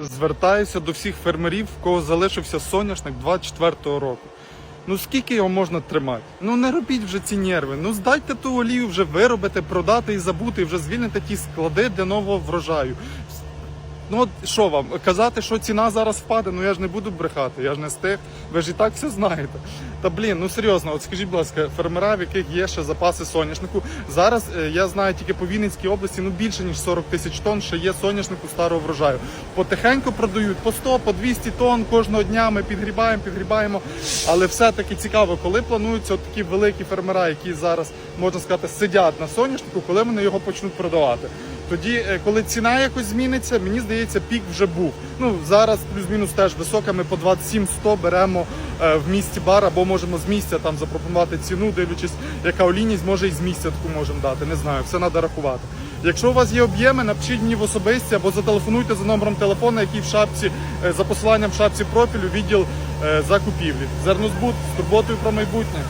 Звертаюся до всіх фермерів, в кого залишився соняшник 24-го року. Ну скільки його можна тримати? Ну не робіть вже ці нерви. Ну здайте ту олію вже виробити, продати і забути, і вже звільнити ті склади для нового врожаю. Ну от що вам казати, що ціна зараз впаде? Ну я ж не буду брехати, я ж не з тих. Ви ж і так все знаєте. Та блін, ну серйозно, от скажіть, будь ласка, фермера, в яких є ще запаси соняшнику. Зараз е, я знаю тільки по Вінницькій області ну більше ніж 40 тисяч тонн ще є соняшнику старого врожаю. Потихеньку продають по 100, по 200 тонн кожного дня. Ми підгрібаємо, підгрібаємо. Але все-таки цікаво, коли плануються от такі великі фермера, які зараз можна сказати сидять на соняшнику, коли вони його почнуть продавати. Тоді, е, коли ціна якось зміниться, мені здається, пік вже був. Ну зараз плюс-мінус теж висока. Ми по 27-100 беремо е, в місті бар, або можемо з місця там запропонувати ціну, дивлячись, яка олійність, може і з місця таку можемо дати. Не знаю, все треба рахувати. Якщо у вас є об'єми, напишіть мені в особисті або зателефонуйте за номером телефону, який в шапці е, за посиланням в шапці профілю відділ закупівлі. Зернозбут з турботою про майбутнє.